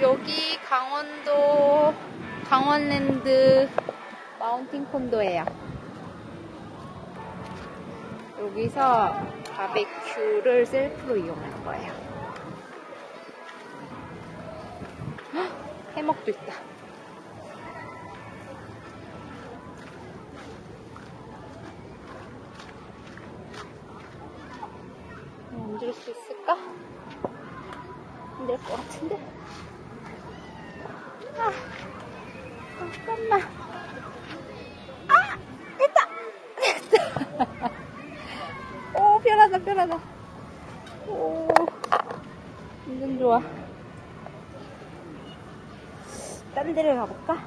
여기 강원도 강원랜드 마운틴 콘도예요. 여기서 바베큐를 셀프로 이용할 거예요. 헉, 해먹도 있다. 얹을 수 있을까? 안될것 같은데? 아, 잠깐만. 아! 됐다! 됐다! 오, 편하다, 편하다. 오, 완전 좋아. 딴 데를 가볼까?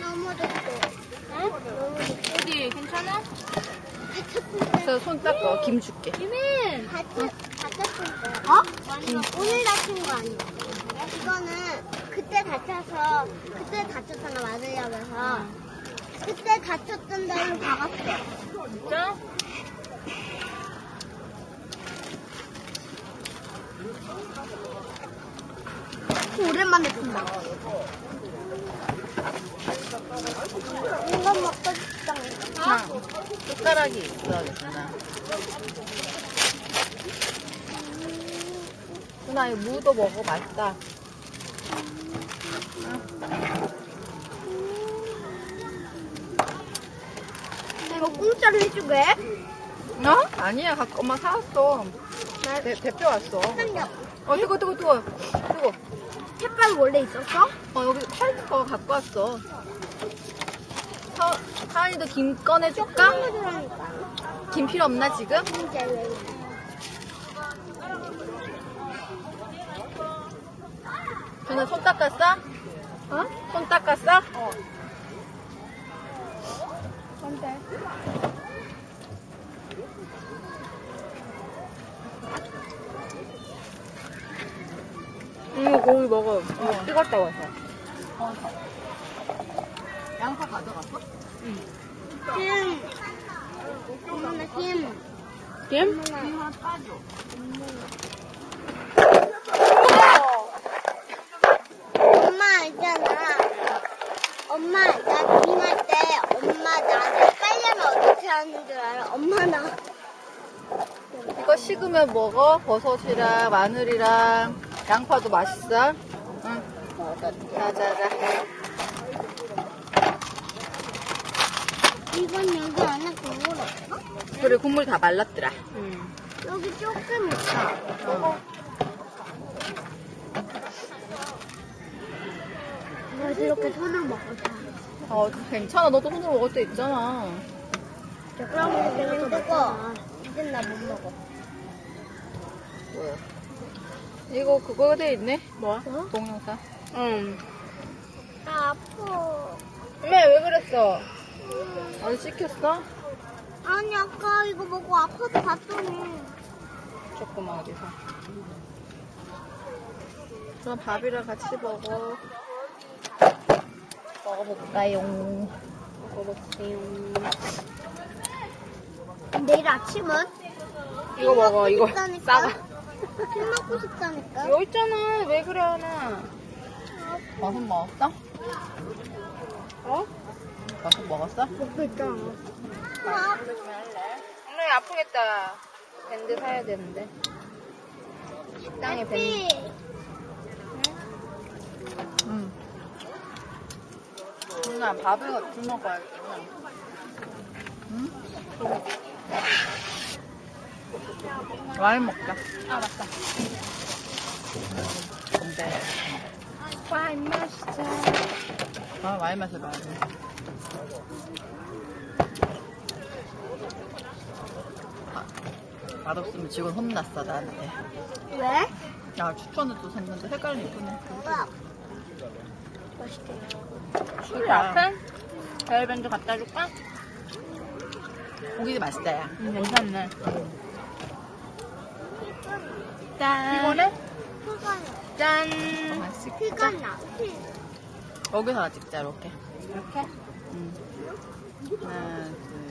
너무 덥고. 어디, 괜찮아? 그래서 손 닦어. 김 줄게. 유민! 다쳤, 다쳤을 때. 어? 완전 오늘 다친 거 아니야. 이거는 그때 다쳐서, 그때 다쳤잖아, 맞으려면서. 그때 다쳤던 데로 박았어. 진짜? 오랜만에 본다. 이거 먹고 싶 다. 아, 숟가락이 있어, 유준아. 유준아, 이거 무도 먹어. 맛있다. 이거 공짜로 해주게? 어? 아니야, 갖고 엄마 사왔어. 대, 대표 왔어. 어, 뜨거, 뜨거, 뜨거. 뜨거. 햇반 원래 있었어? 어, 여기 팔거 갖고 왔어. 서, 사은이도 김 꺼내줄까? 김 필요 없나, 지금? 누나 손 닦았어? 어? 손 닦았어? 어. 뭔데? 이거 고기 먹어. 이거 뜨겁다고 해서. 양파 가져갔어? 김. 엄마 김. 김? 엄마. 엄마 있잖아. 엄마 나 김할 때 엄마 나를 빨려면 어떻게 하는 줄 알아? 엄마 나. 이거 식으면 먹어. 버섯이랑 마늘이랑 양파도 맛있어. 응. 자자자. 이건 여기 안에 국물 없어? 그래 국물 다 말랐더라. 여기 조금 있어. 어. 왜 이렇게 손으로 먹어? 다. 어 괜찮아. 너도 손으로 먹을 때 있잖아. 그럼 이렇게 뜨거. 이제 나못 먹어. 뭐야? 이거 그거 돼 있네. 뭐야? 어? 동영상. 응. 나 아파. 엄마 왜 그랬어? 어 디 시켰어? 아니 아까 이거 먹고 아파서 갔더니 조그만 어디서. 그럼 밥이랑 같이 먹어. 먹어볼까요? 먹어볼게요. 내일 아침은 이거 먹어, 이거. 싸가. 술 먹고 싶다니까. 여기 있잖아. 왜 그래, 하나. 버섯 먹었어? 어? 버섯 먹었어? 먹고 있잖아. 엉덩이 아프겠다. 밴드 사야 되는데. 식당에 밴드. 피 응. 누나 밥을 같이 먹어야겠구나. 응? 와인 먹자. 아, 맞다. 근데 와인 마시자. 아 와인 마셔봐야 돼. 아, 맛없으면 직원 혼났어 나한테. 왜? 야 추천을 또 샀는데 색깔이 이쁘네. 우와. 술이 앞에? 별밴드 갖다 줄까? 고기도 맛있다 야. 응, 괜찮네. 짠. 피가 짠. 맛있겠다. 피가 나. 피. 여기서 찍자 이렇게. 이렇게? 응. 하나 둘